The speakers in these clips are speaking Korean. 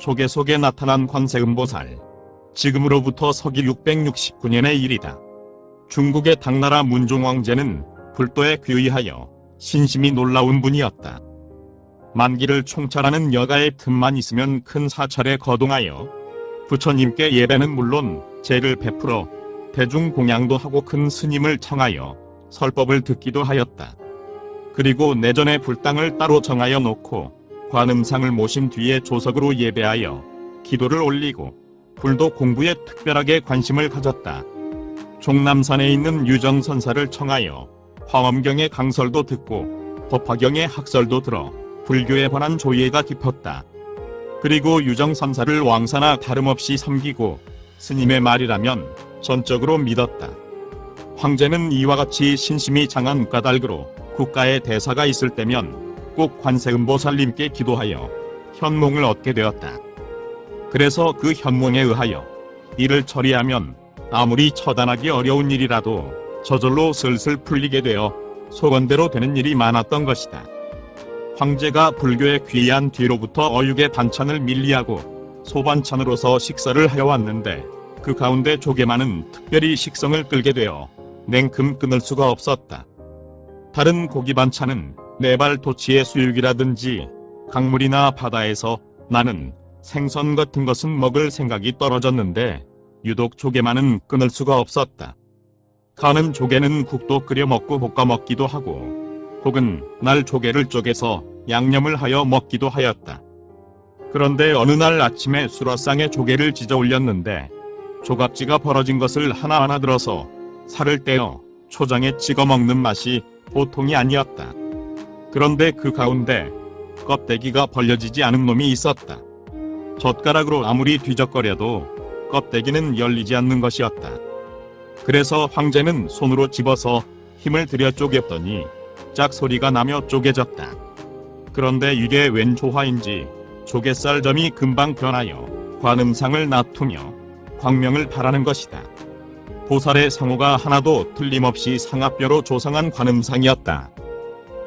조개 속에 나타난 관세음보살. 지금으로부터 서기 669년의 일이다. 중국의 당나라 문종 왕제는 불도에 귀의하여 신심이 놀라운 분이었다. 만기를 총찰하는 여가의 틈만 있으면 큰 사찰에 거동하여 부처님께 예배는 물론 제를 베풀어 대중 공양도 하고 큰 스님을 청하여 설법을 듣기도 하였다. 그리고 내전의 불당을 따로 정하여 놓고 관음상을 모신 뒤에 조석으로 예배하여 기도를 올리고 불도 공부에 특별하게 관심을 가졌다. 종남산에 있는 유정선사를 청하여 화엄경의 강설도 듣고 법화경의 학설도 들어 불교에 관한 조예가 깊었다. 그리고 유정선사를 왕사나 다름없이 섬기고 스님의 말이라면 전적으로 믿었다. 황제는 이와 같이 신심이 장한 까닭으로 국가의 대사가 있을 때면 꼭 관세음보살님께 기도하여 현몽을 얻게 되었다. 그래서 그 현몽에 의하여 이를 처리하면 아무리 처단하기 어려운 일이라도 저절로 슬슬 풀리게 되어 소원대로 되는 일이 많았던 것이다. 황제가 불교에 귀의한 뒤로부터 어육의 반찬을 밀리하고 소반찬으로서 식사를 하여 왔는데 그 가운데 조개만은 특별히 식성을 끌게 되어 냉큼 끊을 수가 없었다. 다른 고기 반찬은 네발 토치의 수육이라든지 강물이나 바다에서 나는 생선 같은 것은 먹을 생각이 떨어졌는데 유독 조개만은 끊을 수가 없었다. 가는 조개는 국도 끓여 먹고 볶아 먹기도 하고 혹은 날 조개를 쪼개서 양념을 하여 먹기도 하였다. 그런데 어느 날 아침에 수라상에 조개를 지져 올렸는데 조각지가 벌어진 것을 하나하나 들어서 살을 떼어 초장에 찍어 먹는 맛이 보통이 아니었다. 그런데 그 가운데 껍데기가 벌려지지 않은 놈이 있었다. 젓가락으로 아무리 뒤적거려도 껍데기는 열리지 않는 것이었다. 그래서 황제는 손으로 집어서 힘을 들여 쪼갰더니 짝 소리가 나며 쪼개졌다. 그런데 이게 웬 조화인지 조개살점이 금방 변하여 관음상을 놔두며 광명을 바라는 것이다. 보살의 상호가 하나도 틀림없이 상합뼈로 조성한 관음상이었다.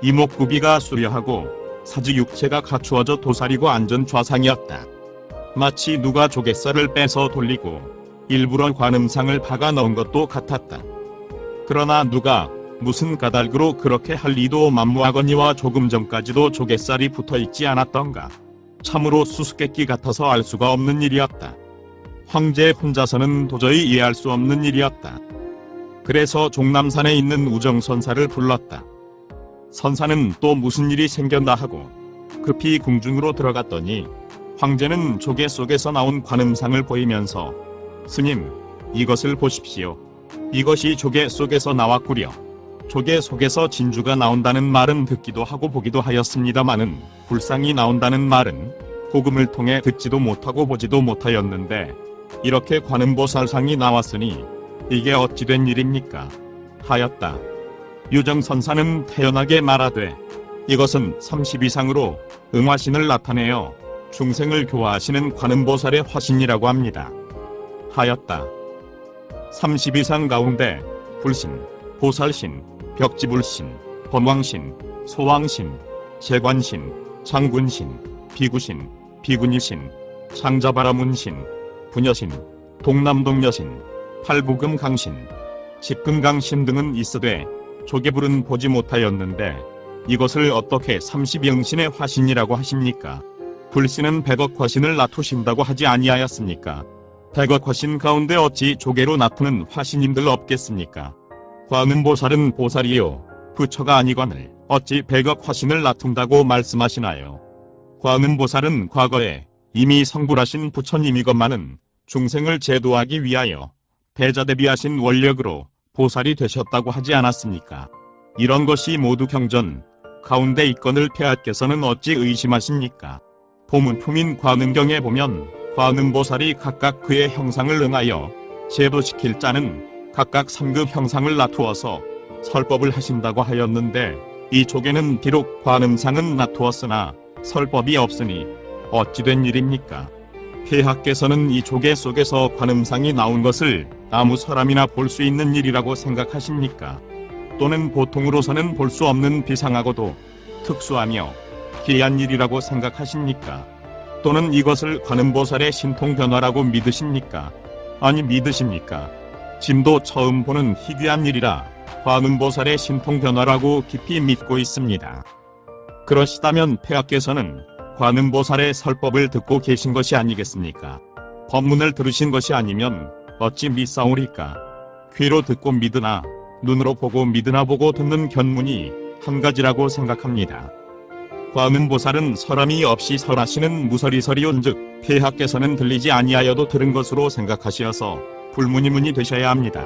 이목구비가 수려하고 사지 육체가 갖추어져 도사리고 앉은 좌상이었다. 마치 누가 조갯살을 빼서 돌리고 일부러 관음상을 박아 넣은 것도 같았다. 그러나 누가 무슨 까닭으로 그렇게 할 리도 만무하거니와 조금 전까지도 조갯살이 붙어 있지 않았던가. 참으로 수수께끼 같아서 알 수가 없는 일이었다. 황제 혼자서는 도저히 이해할 수 없는 일이었다. 그래서 종남산에 있는 우정선사를 불렀다. 선사는 또 무슨 일이 생겼나 하고 급히 궁중으로 들어갔더니 황제는 조개 속에서 나온 관음상을 보이면서 스님, 이것을 보십시오. 이것이 조개 속에서 나왔구려. 조개 속에서 진주가 나온다는 말은 듣기도 하고 보기도 하였습니다마는 불상이 나온다는 말은 복음을 통해 듣지도 못하고 보지도 못하였는데 이렇게 관음보살상이 나왔으니 이게 어찌 된 일입니까? 하였다. 유정선사는 태연하게 말하되 이것은 30 이상으로 응화신을 나타내어 중생을 교화하시는 관음보살의 화신이라고 합니다. 하였다. 30 이상 가운데 불신, 보살신, 벽지불신, 번왕신, 소왕신, 재관신, 장군신, 비구신, 비군이신, 장자바라문신, 부녀신, 동남동여신, 팔부금강신, 집금강신 등은 있어되 조개불은 보지 못하였는데 이것을 어떻게 30영신의 화신이라고 하십니까? 불신은 백억 화신을 나투신다고 하지 아니하였습니까? 백억 화신 가운데 어찌 조개로 나투는 화신님들 없겠습니까? 광음보살은 보살이요 부처가 아니거늘 어찌 백억 화신을 나툰다고 말씀하시나요? 광음보살은 과거에 이미 성불하신 부처님이건만은 중생을 제도하기 위하여 배자 대비하신 원력으로 보살이 되셨다고 하지 않았습니까? 이런 것이 모두 경전 가운데 있건을 폐하께서는 어찌 의심하십니까? 보문품인 관음경에 보면 관음보살이 각각 그의 형상을 응하여 제도시킬 자는 각각 3급 형상을 놔두어서 설법을 하신다고 하였는데 이 조개는 비록 관음상은 놔두었으나 설법이 없으니 어찌 된 일입니까? 폐하께서는 이 조개 속에서 관음상이 나온 것을 아무 사람이나 볼 수 있는 일이라고 생각하십니까? 또는 보통으로서는 볼 수 없는 비상하고도 특수하며 기이한 일이라고 생각하십니까? 또는 이것을 관음보살의 신통 변화라고 믿으십니까? 아니 믿으십니까? 짐도 처음 보는 희귀한 일이라 관음보살의 신통 변화라고 깊이 믿고 있습니다. 그러시다면 폐하께서는 관음보살의 설법을 듣고 계신 것이 아니겠습니까? 법문을 들으신 것이 아니면 어찌 믿사오리까? 귀로 듣고 믿으나 눈으로 보고 믿으나 보고 듣는 견문이 한 가지라고 생각합니다. 관음보살은 설함이 없이 설하시는 무설이설이온즉 폐하께서는 들리지 아니하여도 들은 것으로 생각하시어서 불문이문이 되셔야 합니다.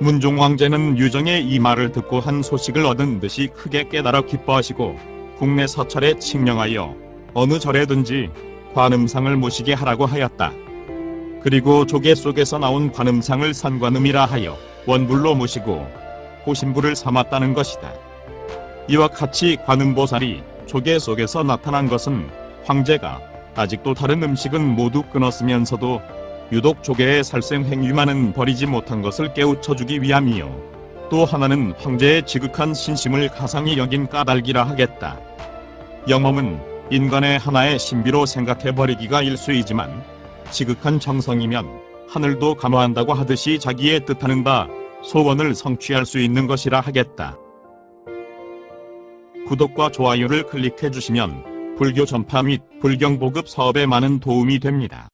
문종 왕제는 유정의 이 말을 듣고 한 소식을 얻은 듯이 크게 깨달아 기뻐하시고 국내 서찰에 칙령하여 어느 절에든지 관음상을 모시게 하라고 하였다. 그리고 조개 속에서 나온 관음상을 산관음이라 하여 원불로 모시고 호신부를 삼았다는 것이다. 이와 같이 관음보살이 조개 속에서 나타난 것은 황제가 아직도 다른 음식은 모두 끊었으면서도 유독 조개의 살생 행위만은 버리지 못한 것을 깨우쳐주기 위함이요. 또 하나는 황제의 지극한 신심을 가상히 여긴 까닭이라 하겠다. 영험은 인간의 하나의 신비로 생각해버리기가 일수이지만 지극한 정성이면 하늘도 감화한다고 하듯이 자기의 뜻하는 바 소원을 성취할 수 있는 것이라 하겠다. 구독과 좋아요를 클릭해 주시면 불교 전파 및 불경 보급 사업에 많은 도움이 됩니다.